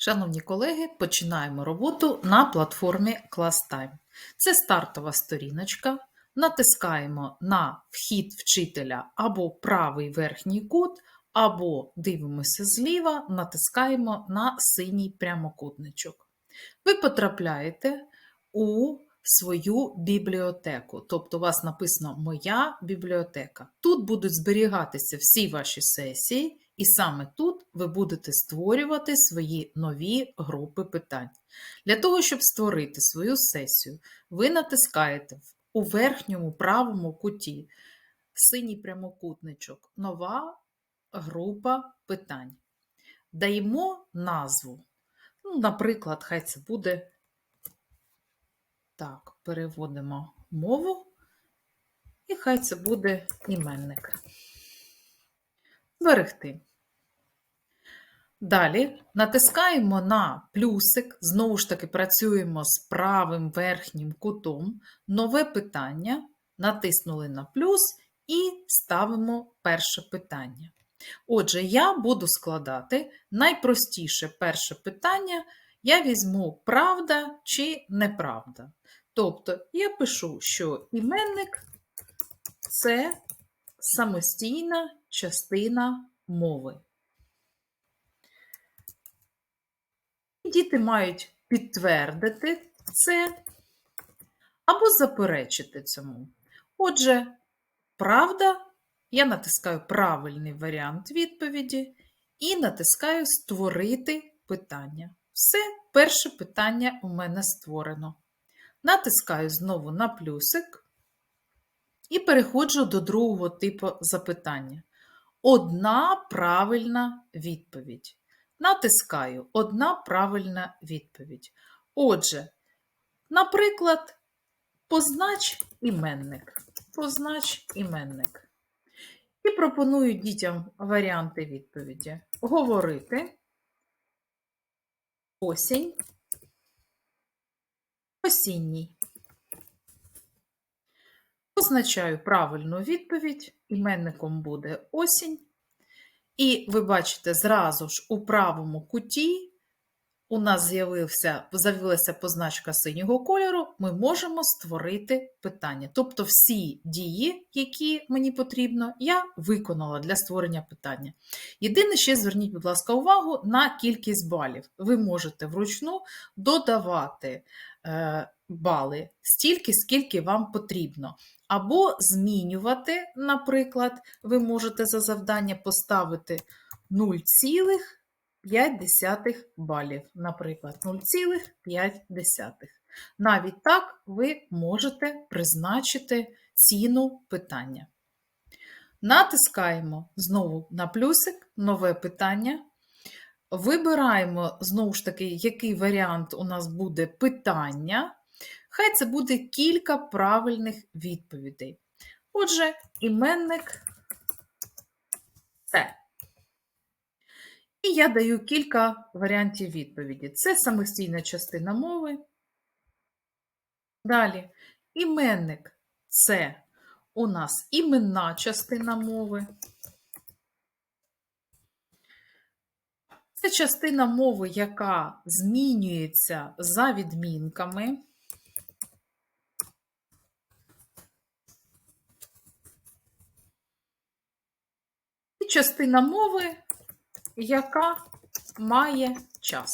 Шановні колеги, починаємо роботу на платформі ClassTime. Це стартова сторіночка. Натискаємо на вхід вчителя або правий верхній кут, або дивимося зліва, натискаємо на синій прямокутничок. Ви потрапляєте у свою бібліотеку, тобто у вас написано Моя бібліотека. Тут будуть зберігатися всі ваші сесії, і саме тут ви будете створювати свої нові групи питань. Для того, щоб створити свою сесію, ви натискаєте у верхньому правому куті синій прямокутничок Нова група питань. Даємо назву. Ну, Наприклад, хай це буде. Так, переводимо мову, і хай це буде іменник. Зберегти. Далі натискаємо на плюсик, знову ж таки працюємо з правим верхнім кутом. Нове питання, натиснули на плюс і ставимо перше питання. Отже, я буду складати найпростіше перше питання. Я візьму правда чи неправда. Тобто я пишу, що іменник це самостійна частина мови. Діти мають підтвердити це або заперечити цьому. Отже, правда, я натискаю правильний варіант відповіді і натискаю Створити питання. Все, перше питання у мене створено. Натискаю знову на плюсик і переходжу до другого типу запитання. Одна правильна відповідь. Натискаю одна правильна відповідь. Отже, наприклад, познач іменник. Познач іменник. І пропоную дітям варіанти відповіді. Говорити осінь, осінній. Позначаю правильну відповідь, іменником буде осінь. І ви бачите, зразу ж у правому куті у нас з'явився, з'явилася позначка синього кольору, ми можемо створити питання. Тобто всі дії, які мені потрібно, я виконала для створення питання. Єдине, ще зверніть, будь ласка, увагу на кількість балів. Ви можете вручну додавати е, бали стільки, скільки вам потрібно. Або змінювати, наприклад, ви можете за завдання поставити 0,5 балів, наприклад, 0,5. Навіть так ви можете призначити ціну питання. Натискаємо знову на плюсик, нове питання. Вибираємо, знову ж таки, який варіант у нас буде питання. Хай це буде кілька правильних відповідей. Отже, іменник це. І я даю кілька варіантів відповіді. Це самостійна частина мови. Далі, іменник це у нас іменна частина мови. Це частина мови, яка змінюється за відмінками. Частина мови, яка має час.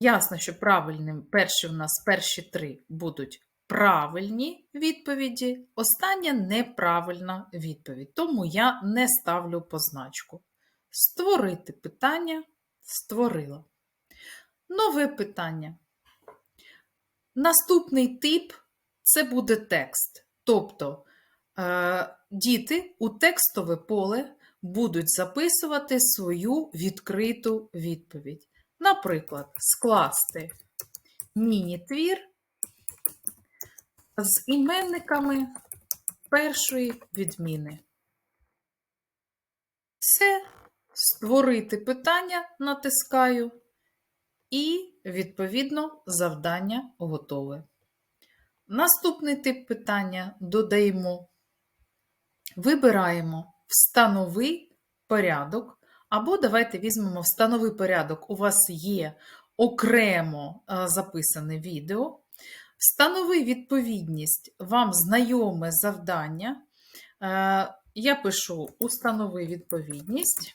Ясно, що правильним перші у нас перші три будуть правильні відповіді, остання неправильна відповідь. Тому я не ставлю позначку. Створити питання створила. Нове питання. Наступний тип це буде текст. Тобто діти у текстове поле будуть записувати свою відкриту відповідь. Наприклад, скласти міні-твір з іменниками першої відміни. Все, створити питання натискаю, і, відповідно, завдання готове. Наступний тип питання додаємо, вибираємо Встанови порядок Або давайте візьмемо встанови порядок. У вас є окремо е, записане відео. Встанови відповідність вам знайоме завдання. Е, Я пишу установи відповідність.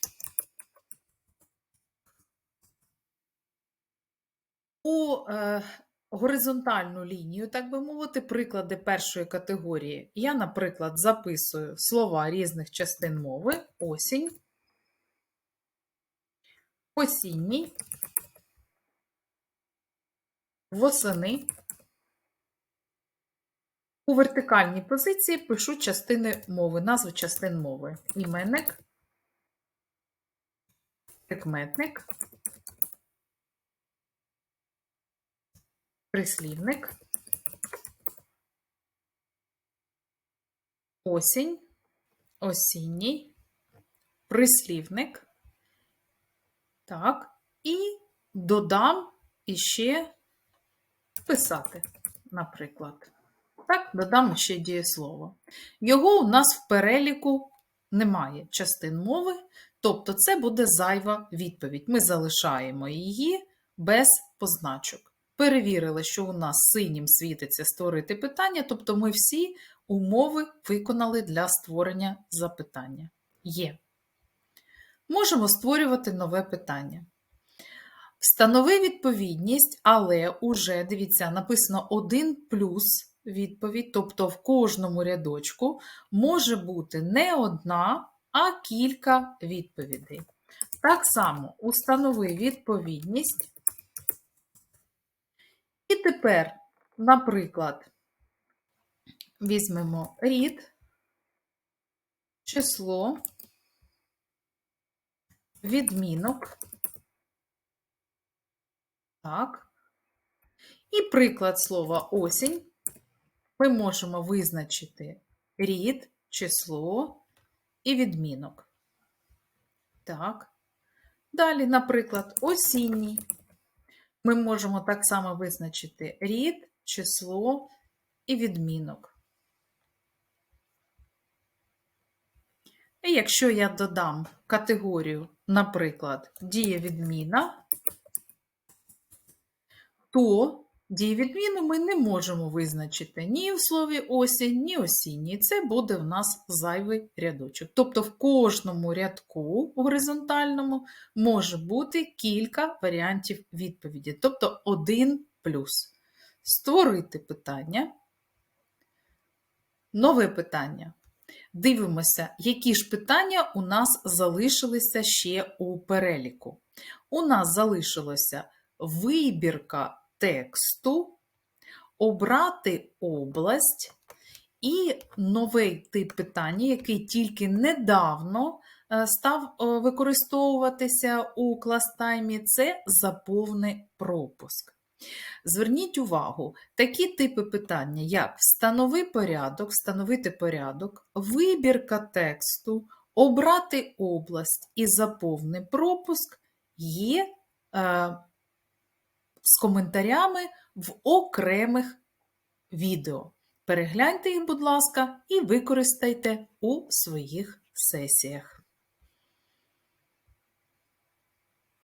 У е, горизонтальну лінію, так би мовити, приклади першої категорії. Я, наприклад, записую слова різних частин мови: осінь, осінній, восени. У вертикальній позиції пишу частини мови, назви частин мови. Іменник, прикметник, прислівник, осінь, осінній, прислівник. Так, і додам іще писати, наприклад. Так, додам ще дієслово. Його у нас в переліку немає частин мови, тобто це буде зайва відповідь. Ми залишаємо її без позначок. Перевірили, що у нас синім світиться створити питання, тобто ми всі умови виконали для створення запитання. Є. Можемо створювати нове питання. Встанови відповідність, але уже, дивіться, написано 1 плюс відповідь, тобто в кожному рядочку може бути не одна, а кілька відповідей. Так само установи відповідність. І тепер, наприклад, візьмемо рід, число, відмінок. Так. І приклад слова осінь ми можемо визначити рід, число і відмінок. Так. Далі, наприклад, осінній. Ми можемо так само визначити рід, число і відмінок. І якщо я додам категорію, наприклад, дієвідміна, то дієвідміну ми не можемо визначити ні в слові осінь, ні осінній. Це буде в нас зайвий рядочок. Тобто в кожному рядку горизонтальному може бути кілька варіантів відповіді, тобто один плюс. Створити питання. Нове питання. Дивимося, які ж питання у нас залишилися ще у переліку. У нас залишилося вибірка тексту, обрати область і новий тип питання, який тільки недавно е, став е, використовуватися у кластаймі, це заповни пропуск. Зверніть увагу, такі типи питання, як встанови порядок, встановити порядок, вибірка тексту, обрати область і заповни пропуск є е, з коментарями в окремих відео. Перегляньте їх, будь ласка, і використайте у своїх сесіях.